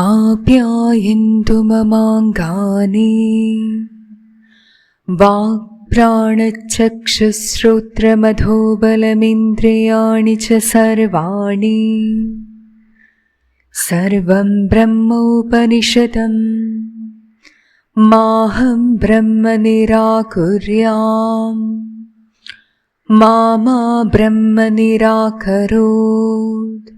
आप्यायन्तु ममाङ्गानि वाक्प्राणचक्षुश्रोत्रमधोबलमिन्द्रियाणि च सर्वाणि सर्वं ब्रह्मोपनिषदम् माहं ब्रह्म निराकुर्याम् मा मा ब्रह्म निराकरोत्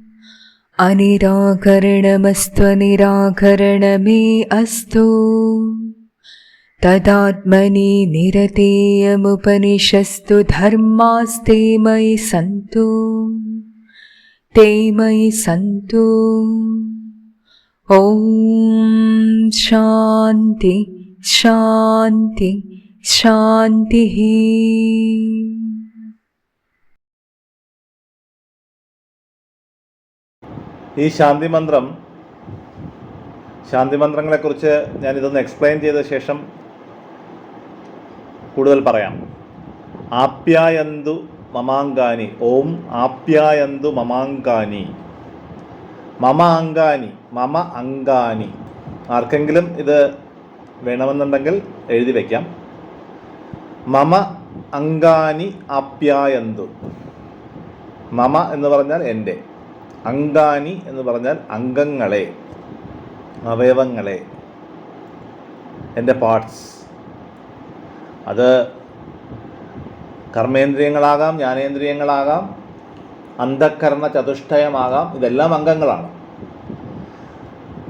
अनिराकरणमस्त्वनिराकरणमे अस्तु। तदात्मनि निरतेयमुपनिषस्तु धर्मास्ते मयि सन्तु। ते मयि सन्तु। ॐ शान्ति शान्ति शान्तिः ഈ ശാന്തി മന്ത്രം ശാന്തി മന്ത്രങ്ങളെക്കുറിച്ച് ഞാൻ ഇതൊന്ന് എക്സ്പ്ലെയിൻ ചെയ്ത ശേഷം കൂടുതൽ പറയാം. ആപ്യായന്തു മമാങ്കാനി ഓം ആപ്യായന്തു മമാങ്കാനി. മമ അങ്കാനി മമ അങ്കാനി. ആർക്കെങ്കിലും ഇത് വേണമെന്നുണ്ടെങ്കിൽ എഴുതി വയ്ക്കാം മമ അങ്കാനി ആപ്യായന്തു. മമ എന്ന് പറഞ്ഞാൽ എന്റെ. അങ്കാനി എന്ന് പറഞ്ഞാൽ അംഗങ്ങളെ അവയവങ്ങളെ എന്റെ പാർട്സ് അത് കർമ്മേന്ദ്രിയങ്ങളാകാം ജ്ഞാനേന്ദ്രിയങ്ങളാകാം അന്ധക്കരണ ചതുഷ്ടയമാകാം ഇതെല്ലാം അംഗങ്ങളാണ്.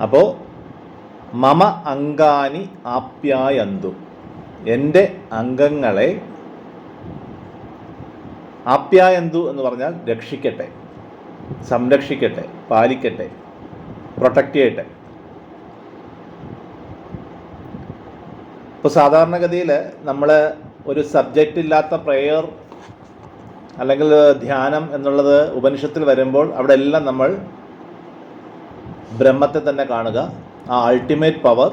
അപ്പോൾ മമ അങ്കാനി ആപ്യായന്തു. എന്റെ അംഗങ്ങളെ ആപ്യായന്തു എന്ന് പറഞ്ഞാൽ രക്ഷിക്കട്ടെ. സംരക്ഷിക്കട്ടെ പാലിക്കട്ടെ പ്രൊട്ടക്റ്റ് ചെയ്യട്ടെ. ഇപ്പോൾ സാധാരണഗതിയിൽ നമ്മൾ ഒരു സബ്ജക്റ്റ് ഇല്ലാത്ത പ്രെയർ അല്ലെങ്കിൽ ധ്യാനം എന്നുള്ളത് ഉപനിഷത്തിൽ വരുമ്പോൾ അവിടെ എല്ലാം നമ്മൾ ബ്രഹ്മത്തെ തന്നെ കാണുക. ആ അൾട്ടിമേറ്റ് പവർ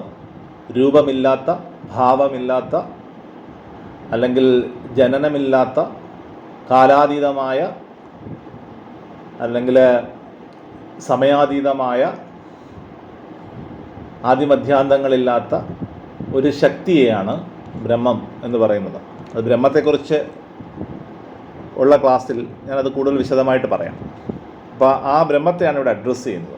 രൂപമില്ലാത്ത ഭാവമില്ലാത്ത അല്ലെങ്കിൽ ജനനമില്ലാത്ത കാലാതീതമായ അല്ലെങ്കിൽ സമയാതീതമായ ആദിമധ്യാന്തങ്ങളില്ലാത്ത ഒരു ശക്തിയെയാണ് ബ്രഹ്മം എന്ന് പറയുന്നത്. അത് ബ്രഹ്മത്തെക്കുറിച്ച് ഉള്ള ക്ലാസ്സിൽ ഞാനത് കൂടുതൽ വിശദമായിട്ട് പറയാം. അപ്പോൾ ആ ബ്രഹ്മത്തെയാണ് ഇവിടെ അഡ്രസ്സ് ചെയ്യുന്നത്.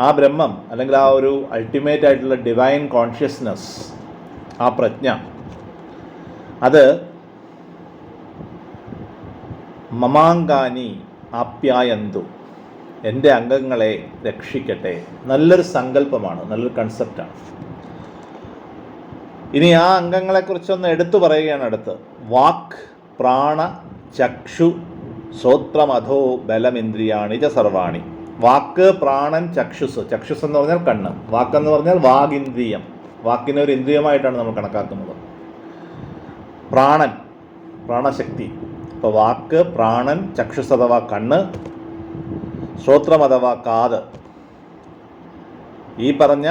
ആ ബ്രഹ്മം അല്ലെങ്കിൽ ആ ഒരു അൾട്ടിമേറ്റ് ആയിട്ടുള്ള ഡിവൈൻ കോൺഷ്യസ്നസ് ആ പ്രജ്ഞ അത് മമാങ്കാനി ആപ്യായന്തു. എന്റെ അംഗങ്ങളെ രക്ഷിക്കട്ടെ. നല്ലൊരു സങ്കല്പമാണ് നല്ലൊരു കൺസെപ്റ്റാണ് ഇനി ആ അംഗങ്ങളെക്കുറിച്ചൊന്ന് എടുത്തു പറയുകയാണ് അടുത്ത്. വാക്ക് പ്രാണ ചക്ഷു ശ്രോത്രമധോ ബലമിന്ദ്രിയാണി ച സർവാണി. വാക്ക് പ്രാണൻ ചക്ഷുസ്. ചക്ഷുസ് എന്ന് പറഞ്ഞാൽ കണ്ണ്. വാക്കെന്ന് പറഞ്ഞാൽ വാഗിന്ദ്രിയം വാക്കിനെ ഒരു ഇന്ദ്രിയമായിട്ടാണ് നമ്മൾ കണക്കാക്കുന്നത്. പ്രാണൻ പ്രാണശക്തി. ഇപ്പോൾ വാക്ക് പ്രാണൻ ചക്ഷുസ് അഥവാ കണ്ണ് ശ്രോത്രം അഥവാ കാത്. ഈ പറഞ്ഞ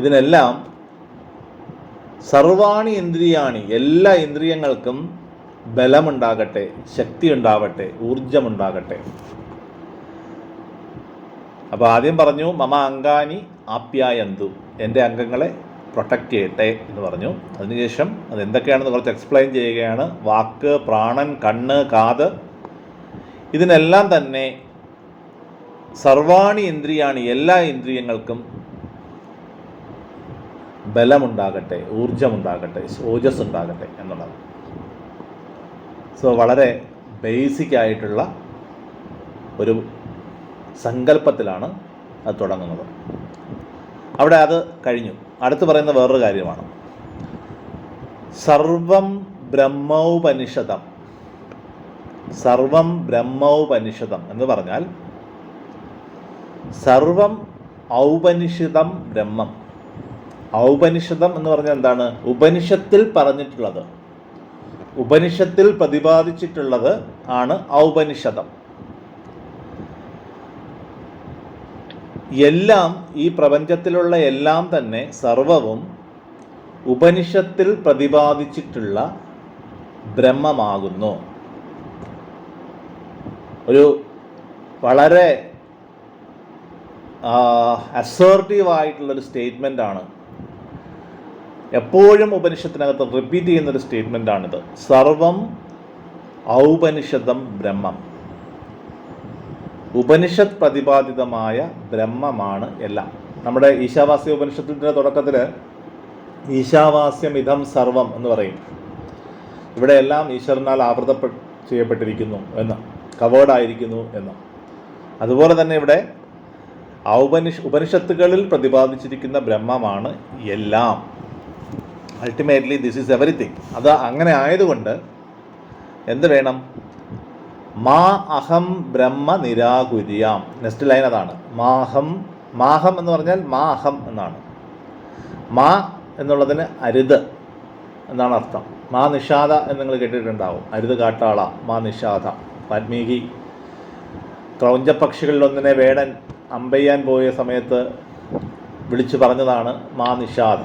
ഇതിനെല്ലാം സർവാണി ഇന്ദ്രിയാണി. എല്ലാ ഇന്ദ്രിയങ്ങൾക്കും ബലമുണ്ടാകട്ടെ ശക്തി ഉണ്ടാവട്ടെ ഊർജമുണ്ടാകട്ടെ അപ്പോൾ ആദ്യം പറഞ്ഞു മമ അങ്കാനി ആപ്യായന്തു. എന്റെ അംഗങ്ങളെ പ്രൊട്ടക്റ്റ് ചെയ്യട്ടെ എന്ന് പറഞ്ഞു. അതിനുശേഷം അത് എന്തൊക്കെയാണെന്ന് കുറച്ച് എക്സ്പ്ലെയിൻ ചെയ്യുകയാണ്. വാക്ക് പ്രാണൻ കണ്ണ് കാത്. ഇതിനെല്ലാം തന്നെ സർവാണി ഇന്ദ്രിയാണ് എല്ലാ ഇന്ദ്രിയങ്ങൾക്കും ബലമുണ്ടാകട്ടെ ഊർജമുണ്ടാകട്ടെ ഓജസ് ഉണ്ടാകട്ടെ എന്നുള്ളത്. സോ വളരെ ബേസിക് ആയിട്ടുള്ള ഒരു സങ്കല്പത്തിലാണ് അത് തുടങ്ങുന്നത്. അവിടെ അത് കഴിഞ്ഞു. അടുത്ത് പറയുന്ന വേറൊരു കാര്യമാണ്. സർവം ബ്രഹ്മോപനിഷതം. സർവം ബ്രഹ്മോപനിഷതം എന്ന് പറഞ്ഞാൽ സർവം ഔപനിഷിതം ബ്രഹ്മം. ഔപനിഷതം എന്ന് പറഞ്ഞാൽ എന്താണ്? ഉപനിഷത്തിൽ പറഞ്ഞിട്ടുള്ളത്. ഉപനിഷത്തിൽ പ്രതിപാദിച്ചിട്ടുള്ളത് ആണ് ഔപനിഷതം. എല്ലാം ഈ പ്രപഞ്ചത്തിലുള്ള എല്ലാം തന്നെ സർവവും ഉപനിഷത്തിൽ പ്രതിപാദിച്ചിട്ടുള്ള ബ്രഹ്മമാകുന്നു. ഒരു വളരെ അസേർട്ടീവ് ആയിട്ടുള്ളൊരു സ്റ്റേറ്റ്മെന്റ് ആണ് എപ്പോഴും ഉപനിഷത്തിനകത്ത് റിപ്പീറ്റ് ചെയ്യുന്നൊരു സ്റ്റേറ്റ്മെന്റ് ആണിത് സർവം ഔപനിഷതം ബ്രഹ്മം. ഉപനിഷത്ത് പ്രതിപാദിതമായ ബ്രഹ്മമാണ് എല്ലാം. നമ്മുടെ ഈശാവാസ്യ ഉപനിഷത്തിന്റെ തുടക്കത്തിൽ ഈശാവാസ്യം ഇതം സർവം എന്ന് പറയും. ഇവിടെ എല്ലാം ഈശ്വരനാൽ ആവൃതപ്പെ ചെയ്യപ്പെട്ടിരിക്കുന്നു എന്ന് കവേർഡായിരിക്കുന്നു എന്ന്. അതുപോലെ തന്നെ ഇവിടെ ഔപനിഷ ഉപനിഷത്തുകളിൽ പ്രതിപാദിച്ചിരിക്കുന്ന ബ്രഹ്മമാണ് എല്ലാം. അൾട്ടിമേറ്റ്ലി ദിസ് ഈസ് എവറിത്തിങ് അത് അങ്ങനെ ആയതുകൊണ്ട് എന്ത് വേണം? മാ അഹം ബ്രഹ്മ നിരാകുര്യാം. നെക്സ്റ്റ് ലൈൻ അതാണ്. മാഹം മാഹം എന്ന് പറഞ്ഞാൽ മാ അഹം എന്നാണ്. മാ എന്നുള്ളതിന് അരുത് എന്നാണ് അർത്ഥം. മാ നിഷാദ എന്ന് നിങ്ങൾ കേട്ടിട്ടുണ്ടാവും. അരുത് കാട്ടാള മാ നിഷാദ. വാൽമീകി ക്രൗഞ്ചപക്ഷികളിലൊന്നിനെ വേടൻ അമ്പെയ്യാൻ പോയ സമയത്ത് വിളിച്ചു പറഞ്ഞതാണ് മാ നിഷാദ.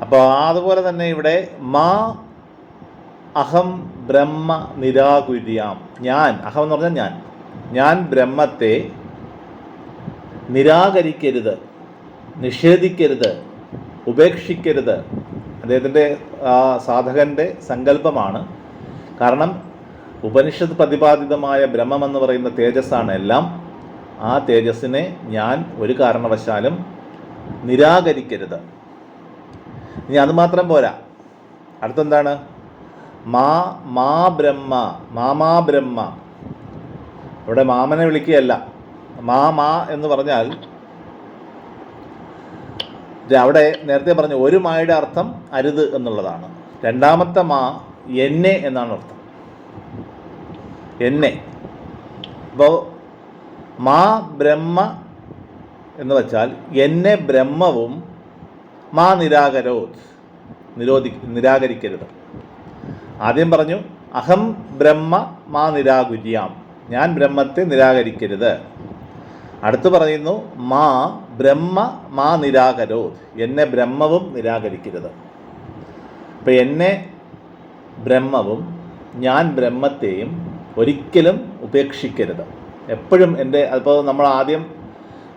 അപ്പോൾ അതുപോലെ തന്നെ ഇവിടെ മാ അഹം ബ്രഹ്മ നിരാകുര്യാം ഞാൻ അഹം എന്ന് പറഞ്ഞാൽ ഞാൻ. ഞാൻ ബ്രഹ്മത്തെ നിരാകരിക്കരുത് നിഷേധിക്കരുത് ഉപേക്ഷിക്കരുത്. അദ്ദേഹത്തിന്റെ സാധകന്റെ സങ്കല്പമാണ്. കാരണം ഉപനിഷത്ത് പ്രതിപാദിതമായ ബ്രഹ്മം എന്ന് പറയുന്ന തേജസ്സാണ് എല്ലാം. ആ തേജസ്സിനെ ഞാൻ ഒരു കാരണവശാലും നിരാകരിക്കരുത്. ഇനി അതുമാത്രം പോരാ. അടുത്തെന്താണ്? മാ മാ ബ്രഹ്മ മാമാ ബ്രഹ്മ. ഇവിടെ മാമനെ വിളിക്കുകയല്ല. മാ മാ എന്ന് പറഞ്ഞാൽ അവിടെ നേരത്തെ പറഞ്ഞു ഒരു മായുടെ അർത്ഥം അരുത് എന്നുള്ളതാണ്. രണ്ടാമത്തെ മാ എന്നെ എന്നാണ് അർത്ഥം. എന്നെ. അപ്പോൾ മാ ബ്രഹ്മ എന്ന് വച്ചാൽ എന്നെ ബ്രഹ്മവും മാ നിരാകരോ നിരോധി നിരാകരിക്കരുത്. ആദ്യം പറഞ്ഞു അഹം ബ്രഹ്മ മാ നിരാകുര്യാം. ഞാൻ ബ്രഹ്മത്തെ നിരാകരിക്കരുത്. അടുത്ത് പറയുന്നു മാ ബ്രഹ്മ മാ നിരാകരോ എന്നെ ബ്രഹ്മവും നിരാകരിക്കരുത്. അപ്പം എന്നെ ബ്രഹ്മവും ഞാൻ ബ്രഹ്മത്തെയും ഒരിക്കലും ഉപേക്ഷിക്കരുത്. എപ്പോഴും എന്റെ അതിപ്പോൾ നമ്മൾ ആദ്യം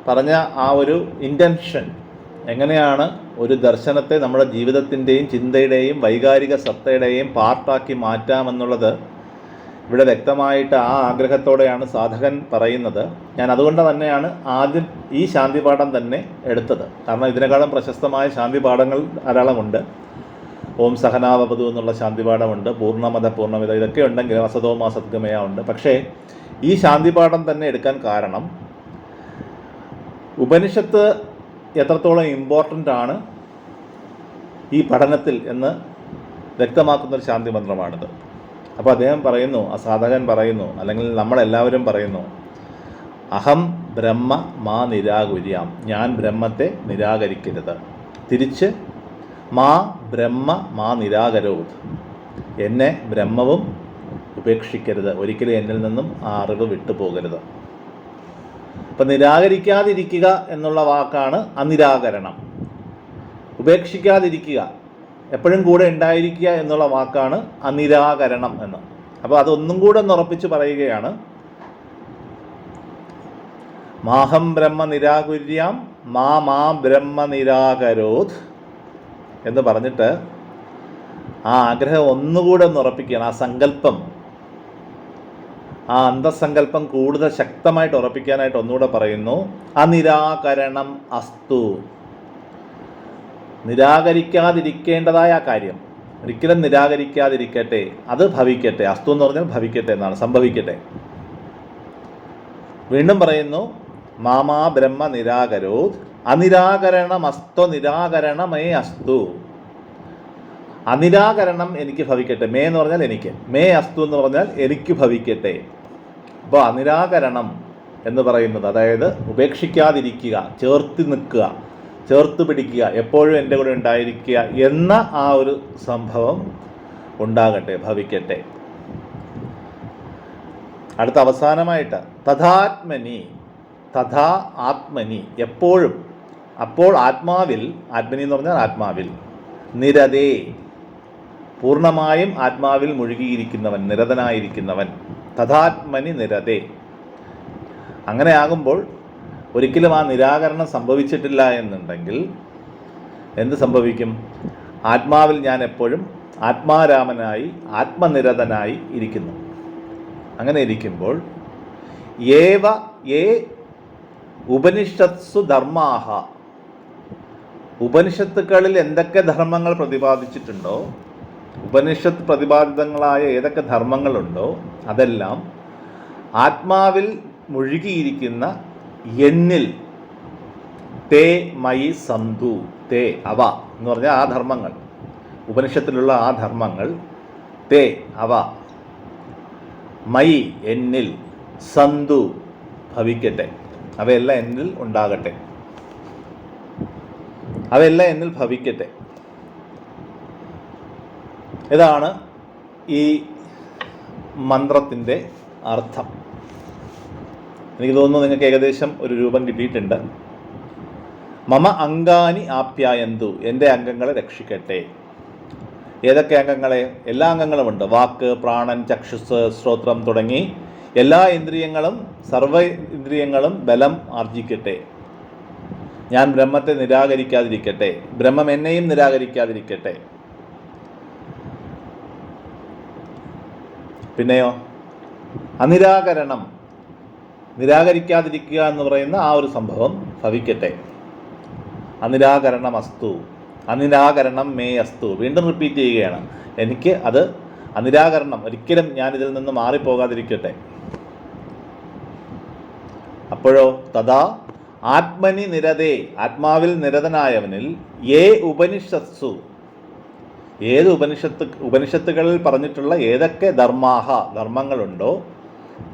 പറഞ്ഞ ആ ഒരു ഇന്റൻഷൻ എങ്ങനെയാണ് ഒരു ദർശനത്തെ നമ്മുടെ ജീവിതത്തിന്റെയും ചിന്തയുടെയും വൈകാരിക സത്തയുടെയും പാർട്ടാക്കി മാറ്റാമെന്നുള്ളത് ഇവിടെ വ്യക്തമായിട്ട് ആ ആഗ്രഹത്തോടെയാണ് സാധകൻ പറയുന്നത്. ഞാൻ അതുകൊണ്ട് തന്നെയാണ് ആദ്യം ഈ ശാന്തിപാഠം തന്നെ എടുത്തത്. കാരണം ഇതിനേക്കാളും പ്രശസ്തമായ ശാന്തിപാഠങ്ങൾ ധാരാളമുണ്ട്. ഓം സഹനാവപതു എന്നുള്ള ശാന്തിപാഠമുണ്ട്. പൂർണമത പൂർണമിത ഇതൊക്കെ ഉണ്ടെങ്കിലും അസതോമ സദ്ഗമയ ഉണ്ട്. പക്ഷേ ഈ ശാന്തിപാഠം തന്നെ എടുക്കാൻ കാരണം ഉപനിഷത്ത് എത്രത്തോളം ഇമ്പോർട്ടന്റ് ആണ് ഈ പഠനത്തിൽ എന്ന് വ്യക്തമാക്കുന്ന ഒരു ശാന്തി മന്ത്രമാണിത്. അപ്പോൾ അദ്ദേഹം പറയുന്നു ആ സാധകൻ പറയുന്നു അല്ലെങ്കിൽ നമ്മളെല്ലാവരും പറയുന്നു അഹം ബ്രഹ്മ മാ നിരാകുര്യാം. ഞാൻ ബ്രഹ്മത്തെ നിരാകരിക്കരുത്. തിരിച്ച് മാ ബ്രഹ്മ മാ നിരാകരോത്. എന്നെ ബ്രഹ്മവും ഉപേക്ഷിക്കരുത്. ഒരിക്കലും എന്നിൽ നിന്നും ആ അറിവ് വിട്ടുപോകരുത്. അപ്പം നിരാകരിക്കാതിരിക്കുക എന്നുള്ള വാക്കാണ് അനിരാകരണം. ഉപേക്ഷിക്കാതിരിക്കുക. എപ്പോഴും കൂടെ ഉണ്ടായിരിക്കുക എന്നുള്ള വാക്കാണ് അനിരാകരണം എന്ന്. അപ്പോൾ അതൊന്നും കൂടെ ഒന്ന് ഉറപ്പിച്ച് പറയുകയാണ്. മാഹം ബ്രഹ്മ നിരാകുര്യാം മാ മാ ബ്രഹ്മ നിരാകരോത് എന്ന് പറഞ്ഞിട്ട് ആ ആഗ്രഹം ഒന്നുകൂടെ ഒന്ന് ഉറപ്പിക്കുകയാണ്. ആ സങ്കല്പം ആ അന്തസങ്കല്പം കൂടുതൽ ശക്തമായിട്ട് ഉറപ്പിക്കാനായിട്ട് ഒന്നുകൂടെ പറയുന്നു. അനിരാകരണം അസ്തു. നിരാകരിക്കാതിരിക്കേണ്ടതായ ആ കാര്യം. ഒരിക്കലും നിരാകരിക്കാതിരിക്കട്ടെ അത് ഭവിക്കട്ടെ അസ്തു എന്ന് പറഞ്ഞാൽ ഭവിക്കട്ടെ എന്നാണ് സംഭവിക്കട്ടെ. വീണ്ടും പറയുന്നു മാമാ ബ്രഹ്മ നിരാകരോ അനിരാകരണമസ്തോ നിരാകരണമേ അസ്തു. അനിരാകരണം എനിക്ക് ഭവിക്കട്ടെ. മേ എന്ന് പറഞ്ഞാൽ എനിക്ക്. മേ അസ്തു എന്ന് പറഞ്ഞാൽ എനിക്ക് ഭവിക്കട്ടെ. അപ്പോൾ അനിരാകരണം എന്ന് പറയുന്നത് അതായത് ഉപേക്ഷിക്കാതിരിക്കുക ചേർത്ത് നിൽക്കുക ചേർത്ത് പിടിക്കുക എപ്പോഴും എന്റെ കൂടെ ഉണ്ടായിരിക്കുക എന്ന ആ ഒരു സംഭവം ഉണ്ടാകട്ടെ ഭവിക്കട്ടെ. അടുത്ത അവസാനമായിട്ട് തഥാത്മനി തഥാ ആത്മനി എപ്പോഴും അപ്പോൾ ആത്മാവിൽ ആത്മനി എന്ന് പറഞ്ഞാൽ ആത്മാവിൽ നിരതേ. പൂർണമായും ആത്മാവിൽ മുഴുകിയിരിക്കുന്നവൻ നിരതനായിരിക്കുന്നവൻ തഥാത്മനി നിരതേ. അങ്ങനെയാകുമ്പോൾ ഒരിക്കലും ആ നിരാകരണം സംഭവിച്ചിട്ടില്ല എന്നുണ്ടെങ്കിൽ എന്ത് സംഭവിക്കും? ആത്മാവിൽ ഞാൻ എപ്പോഴും ആത്മാരാമനായി ആത്മനിരതനായി ഇരിക്കുന്നു. അങ്ങനെ ഇരിക്കുമ്പോൾ ഏവ ഏ ഉപനിഷത്സു ധർമാഹ ഉപനിഷത്തുക്കളിൽ എന്തൊക്കെ ധർമ്മങ്ങൾ പ്രതിപാദിച്ചിട്ടുണ്ടോ? ഉപനിഷത്ത് പ്രതിപാദിതങ്ങളായ ഏതൊക്കെ ധർമ്മങ്ങളുണ്ടോ അതെല്ലാം ആത്മാവിൽ മുഴുകിയിരിക്കുന്ന എന്നിൽ തേ മൈ സന്തു തേ അവ എന്ന് പറഞ്ഞാൽ ആ ധർമ്മങ്ങൾ. ഉപനിഷത്തിലുള്ള ആ ധർമ്മങ്ങൾ തേ അവ. മൈ എന്നിൽ സന്തു ഭവിക്കട്ടെ. അവയെല്ലാം എന്നിൽ ഉണ്ടാകട്ടെ. അവയെല്ലാം എന്നിൽ ഭവിക്കട്ടെ. ഇതാണ് ഈ മന്ത്രത്തിന്റെ അർത്ഥം. എനിക്ക് തോന്നുന്നു നിങ്ങൾക്ക് ഏകദേശം ഒരു രൂപം കിട്ടിയിട്ടുണ്ട്. മമ അംഗാനി ആപ്യായന്തു എന്റെ അംഗങ്ങളെ രക്ഷിക്കട്ടെ. ഏതൊക്കെ അംഗങ്ങളെ? എല്ലാ അംഗങ്ങളും ഉണ്ട്. വാക്ക് പ്രാണൻ ചക്ഷുസ് ശ്രോത്രം തുടങ്ങി എല്ലാ ഇന്ദ്രിയങ്ങളും സർവ ഇന്ദ്രിയങ്ങളും ബലം ആർജിക്കട്ടെ. ഞാൻ ബ്രഹ്മത്തെ നിരാകരിക്കാതിരിക്കട്ടെ. ബ്രഹ്മം എന്നെയും നിരാകരിക്കാതിരിക്കട്ടെ. പിന്നെയോ? അനിരാകരണം. നിരാകരിക്കാതിരിക്കുക എന്ന് പറയുന്ന ആ ഒരു സംഭവം ഭവിക്കട്ടെ. അനിരാകരണം അസ്തു അനിരാകരണം മേ അസ്തു. വീണ്ടും റിപ്പീറ്റ് ചെയ്യുകയാണ്. എനിക്ക് അത് അനിരാകരണം. ഒരിക്കലും ഞാൻ ഇതിൽ നിന്ന് മാറിപ്പോകാതിരിക്കട്ടെ. അപ്പോഴോ? തഥാ ആത്മനി നിരതേ ആത്മാവിൽ നിരതനായവനിൽ ഏ ഉപനിഷത്സു. ഏത് ഉപനിഷത്ത് ഉപനിഷത്തുകളിൽ പറഞ്ഞിട്ടുള്ള ഏതൊക്കെ ധർമാഹ ധർമ്മങ്ങളുണ്ടോ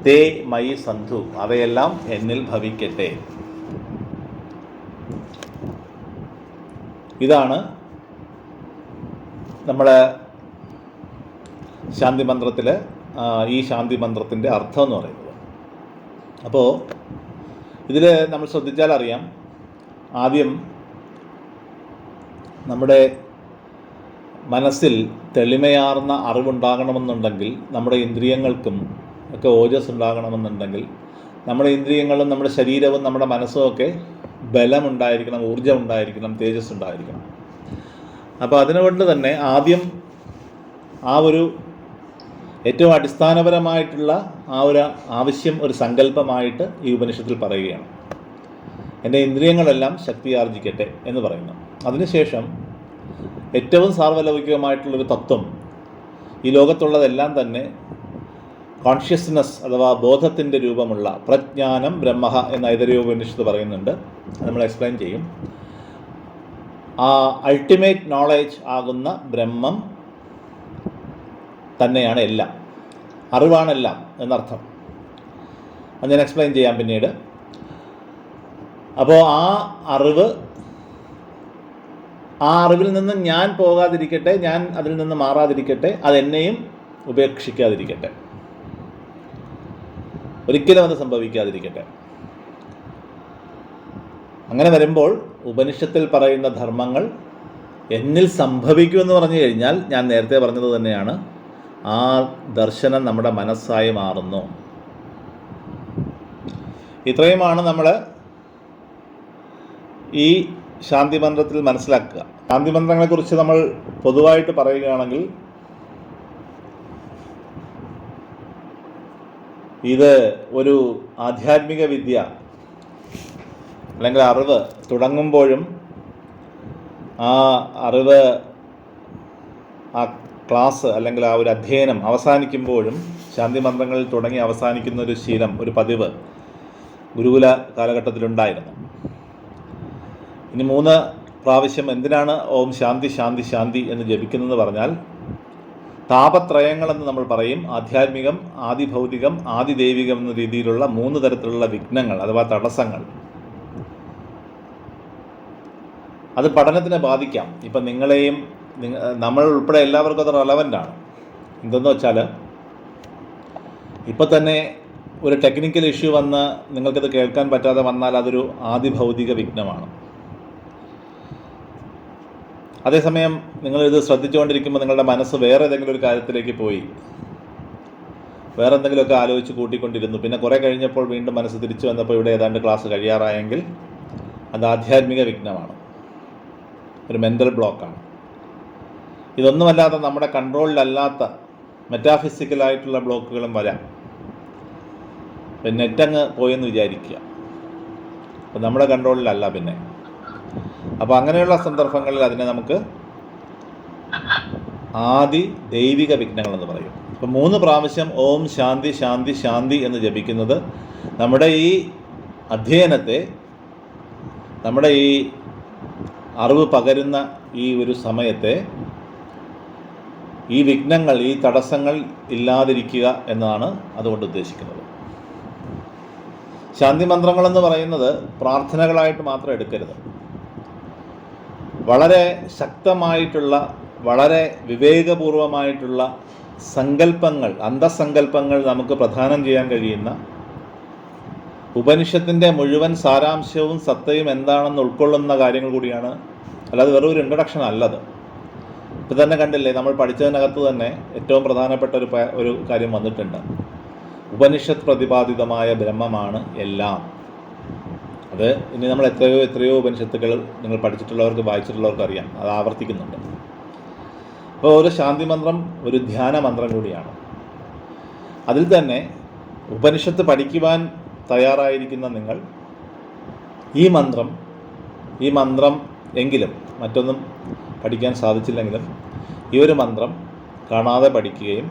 തേ മൈ സന്ധു അവയെല്ലാം എന്നിൽ ഭവിക്കട്ടെ. ഇതാണ് നമ്മുടെ ശാന്തി മന്ത്രത്തിൽ ഈ ശാന്തി മന്ത്രത്തിന്റെ അർത്ഥം എന്ന് പറയുന്നത്. അപ്പോൾ ഇതിൽ നമ്മൾ ശ്രദ്ധിച്ചാൽ അറിയാം ആദ്യം നമ്മുടെ മനസ്സിൽ തെളിമയാർന്ന അറിവുണ്ടാകണമെന്നുണ്ടെങ്കിൽ നമ്മുടെ ഇന്ദ്രിയങ്ങൾക്കും ഒക്കെ ഓജസ് ഉണ്ടാകണമെന്നുണ്ടെങ്കിൽ നമ്മുടെ ഇന്ദ്രിയങ്ങളും നമ്മുടെ ശരീരവും നമ്മുടെ മനസ്സും ഒക്കെ ബലമുണ്ടായിരിക്കണം ഊർജം ഉണ്ടായിരിക്കണം തേജസ് ഉണ്ടായിരിക്കണം അപ്പോൾ അതിനുകൊണ്ട് തന്നെ ആദ്യം ആ ഒരു ഏറ്റവും അടിസ്ഥാനപരമായിട്ടുള്ള ആ ഒരു ആവശ്യം ഒരു സങ്കല്പമായിട്ട് ഈ ഉപനിഷത്തിൽ പറയുകയാണ്. എന്റെ ഇന്ദ്രിയങ്ങളെല്ലാം ശക്തി ആർജിക്കട്ടെ എന്ന് പറയുന്നു. അതിനുശേഷം ഏറ്റവും സാർവലൗകികമായിട്ടുള്ളൊരു തത്വം ഈ ലോകത്തുള്ളതെല്ലാം തന്നെ കോൺഷ്യസ്നസ് അഥവാ ബോധത്തിന്റെ രൂപമുള്ള പ്രജ്ഞാനം ബ്രഹ്മ എന്ന ഐതര്യോപനിഷത്ത് പറയുന്നുണ്ട്. നമ്മൾ എക്സ്പ്ലെയിൻ ചെയ്യും. ആ അൾട്ടിമേറ്റ് നോളേജ് ആകുന്ന ബ്രഹ്മം തന്നെയാണ് എല്ലാം. അറിവാണെല്ലാം എന്നർത്ഥം. അത് ഞാൻ എക്സ്പ്ലെയിൻ ചെയ്യാം പിന്നീട്. അപ്പോൾ ആ അറിവ് ആ അറിവിൽ നിന്ന് ഞാൻ പോകാതിരിക്കട്ടെ ഞാൻ അതിൽ നിന്ന് മാറാതിരിക്കട്ടെ അതെന്നെയും ഉപേക്ഷിക്കാതിരിക്കട്ടെ. ഒരിക്കലും അത് സംഭവിക്കാതിരിക്കട്ടെ. അങ്ങനെ വരുമ്പോൾ ഉപനിഷത്തിൽ പറയുന്ന ധർമ്മങ്ങൾ എന്നിൽ സംഭവിക്കുമെന്ന് പറഞ്ഞു കഴിഞ്ഞാൽ ഞാൻ നേരത്തെ പറഞ്ഞത് തന്നെയാണ് ആ ദർശനം നമ്മുടെ മനസ്സായി മാറുന്നു. ഇത്രയുമാണ് നമ്മൾ ഈ ശാന്തി മന്ത്രത്തിൽ മനസ്സിലാക്കുക. ശാന്തി മന്ത്രങ്ങളെക്കുറിച്ച് നമ്മൾ പൊതുവായിട്ട് പറയുകയാണെങ്കിൽ ഇത് ഒരു ആധ്യാത്മിക വിദ്യ അല്ലെങ്കിൽ അറിവ് തുടങ്ങുമ്പോഴും ആ അറിവ് ആ ക്ലാസ് അല്ലെങ്കിൽ ആ ഒരു അധ്യയനം അവസാനിക്കുമ്പോഴും ശാന്തി മന്ത്രങ്ങളിൽ തുടങ്ങി അവസാനിക്കുന്ന ഒരു ശീലം ഒരു പതിവ് ഗുരുകുല കാലഘട്ടത്തിലുണ്ടായിരുന്നു. ഇനി മൂന്ന് പ്രാവശ്യം എന്തിനാണ് ഓം ശാന്തി ശാന്തി ശാന്തി എന്ന് ജപിക്കുന്നതെന്ന് പറഞ്ഞാൽ താപത്രയങ്ങളെന്ന് നമ്മൾ പറയും ആധ്യാത്മികം ആദിഭൗതികം ആദിദൈവികം എന്ന രീതിയിലുള്ള മൂന്ന് തരത്തിലുള്ള വിഘ്നങ്ങൾ അഥവാ തടസ്സങ്ങൾ. അത് പഠനത്തിനെ ബാധിക്കാം. ഇപ്പം നിങ്ങളെയും നിങ്ങ നമ്മൾ ഉൾപ്പെടെ എല്ലാവർക്കും അത് ആണ്. എന്തെന്ന് വെച്ചാൽ ഇപ്പം തന്നെ ഒരു ടെക്നിക്കൽ ഇഷ്യൂ വന്ന് നിങ്ങൾക്കത് കേൾക്കാൻ പറ്റാതെ വന്നാൽ അതൊരു ആദിഭൗതിക വിഘ്നമാണ്. അതേസമയം നിങ്ങൾ ഇത് ശ്രദ്ധിച്ചുകൊണ്ടിരിക്കുമ്പോൾ നിങ്ങളുടെ മനസ്സ് വേറെ ഏതെങ്കിലും ഒരു കാര്യത്തിലേക്ക് പോയി. വേറെ എന്തെങ്കിലുമൊക്കെ ആലോചിച്ച് കൂട്ടിക്കൊണ്ടിരുന്നു. പിന്നെ കുറേ കഴിഞ്ഞപ്പോൾ വീണ്ടും മനസ്സ് തിരിച്ചു വന്നപ്പോൾ ഇവിടെ ഏതാണ്ട് ക്ലാസ് കഴിയാറായെങ്കിൽ അത് ആധ്യാത്മിക വിഘ്നമാണ്. ഒരു മെന്റൽ ബ്ലോക്കാണ് ഇതൊന്നുമല്ലാതെ നമ്മുടെ കൺട്രോളിലല്ലാത്ത മെറ്റാഫിസിക്കലായിട്ടുള്ള ബ്ലോക്കുകളും വരാം. നെറ്റങ്ങ് പോയെന്ന് വിചാരിക്കുക. അപ്പം നമ്മുടെ കൺട്രോളിലല്ല പിന്നെ. അപ്പോൾ അങ്ങനെയുള്ള സന്ദർഭങ്ങളിൽ അതിനെ നമുക്ക് ആദി ദൈവിക വിഘ്നങ്ങൾ എന്ന് പറയും. അപ്പം മൂന്ന് പ്രാവശ്യം ഓം ശാന്തി ശാന്തി ശാന്തി എന്ന് ജപിക്കുന്നത് നമ്മുടെ ഈ അധ്യയനത്തെ നമ്മുടെ ഈ അറിവ് പകരുന്ന ഈ ഒരു സമയത്തെ ഈ വിഘ്നങ്ങൾ ഈ തടസ്സങ്ങൾ ഇല്ലാതിരിക്കുക എന്നാണ് അതുകൊണ്ട് ഉദ്ദേശിക്കുന്നത്. ശാന്തി മന്ത്രങ്ങളെന്ന് പറയുന്നത് പ്രാർത്ഥനകളായിട്ട് മാത്രം എടുക്കരുത്. വളരെ ശക്തമായിട്ടുള്ള വളരെ വിവേകപൂർവമായിട്ടുള്ള സങ്കല്പങ്ങൾ അന്തസങ്കല്പങ്ങൾ നമുക്ക് പ്രധാനം ചെയ്യാൻ കഴിയുന്ന ഉപനിഷത്തിന്റെ മുഴുവൻ സാരാംശവും സത്തയും എന്താണെന്ന് ഉൾക്കൊള്ളുന്ന കാര്യങ്ങൾ കൂടിയാണ്. അല്ലാതെ വെറും ഒരു ഇൻട്രഡക്ഷൻ അല്ലത്. ഇപ്പം തന്നെ കണ്ടില്ലേ നമ്മൾ പഠിച്ചതിനകത്ത് തന്നെ ഏറ്റവും പ്രധാനപ്പെട്ട ഒരു ഒരു കാര്യം വന്നിട്ടുണ്ട്. ഉപനിഷത്ത് പ്രതിപാദിതമായ ബ്രഹ്മമാണ് എല്ലാം. അത് ഇനി നമ്മൾ എത്രയോ എത്രയോ ഉപനിഷത്തുകൾ നിങ്ങൾ പഠിച്ചിട്ടുള്ളവർക്ക് വായിച്ചിട്ടുള്ളവർക്ക് അറിയാം. അത് ആവർത്തിക്കുന്നുണ്ട്. അപ്പോൾ ഒരു ശാന്തി മന്ത്രം ഒരു ധ്യാന മന്ത്രം കൂടിയാണ്. അതിൽ തന്നെ ഉപനിഷത്ത് പഠിക്കുവാൻ തയ്യാറായിരിക്കുന്ന നിങ്ങൾ ഈ മന്ത്രം ഈ മന്ത്രം എങ്കിലും മറ്റൊന്നും പഠിക്കാൻ സാധിച്ചില്ലെങ്കിലും ഈ ഒരു മന്ത്രം കാണാതെ പഠിക്കുകയും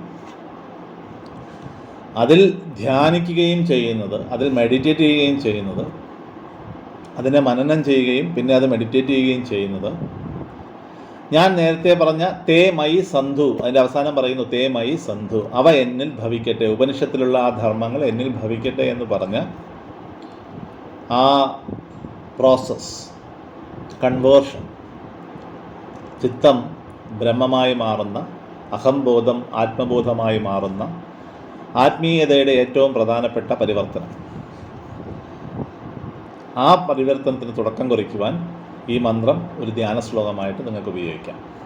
അതിൽ ധ്യാനിക്കുകയും ചെയ്യുന്നത് അതിൽ മെഡിറ്റേറ്റ് ചെയ്യുകയും ചെയ്യുന്നത് അതിനെ മനനം ചെയ്യുകയും പിന്നെ അത് മെഡിറ്റേറ്റ് ചെയ്യുകയും ചെയ്യുന്നത്. ഞാൻ നേരത്തെ പറഞ്ഞ തേ മൈ സന്ധു അതിന്റെ അവസാനം പറയുന്നു തേ മൈ സന്ധു അവ എന്നിൽ ഭവിക്കട്ടെ ഉപനിഷത്തിലുള്ള ആ ധർമ്മങ്ങൾ എന്നിൽ ഭവിക്കട്ടെ എന്ന് പറഞ്ഞ ആ പ്രോസസ് കൺവേർഷൻ ചിത്തം ബ്രഹ്മമായി മാറുന്ന അഹംബോധം ആത്മബോധമായി മാറുന്ന ആത്മീയതയുടെ ഏറ്റവും പ്രധാനപ്പെട്ട പരിവർത്തനം. ആ പരിവർത്തനത്തിന് തുടക്കം കുറിക്കുവാൻ ഈ മന്ത്രം ഒരു ധ്യാന ശ്ലോകമായിട്ട് നിങ്ങൾക്ക് ഉപയോഗിക്കാം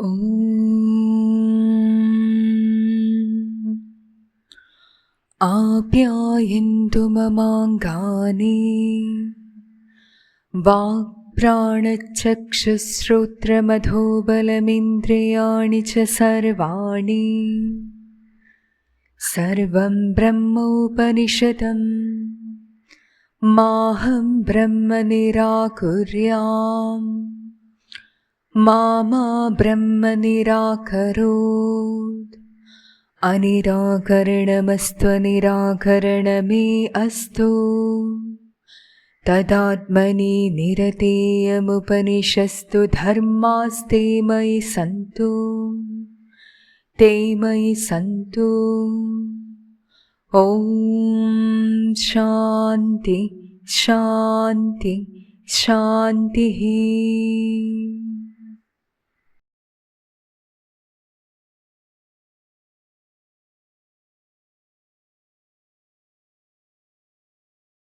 ॐ आप्यायन्तु ममाङ्गानि वाक्प्राणचक्षुश्रोत्रमधोबलमिन्द्रियाणि च सर्वाणि सर्वं ब्रह्मोपनिषदम्। माहं ब्रह्म निराकुर्याम्। मा मा ब्रह्म निराकरोत्। अनिराकरणमस्त्वनिराकरणमे अस्तु। तदात्मनि निरतेयमुपनिषस्तु धर्मास्ते मयि सन्तु ते मयि सन्तु ॐ शान्ति शान्ति शान्तिः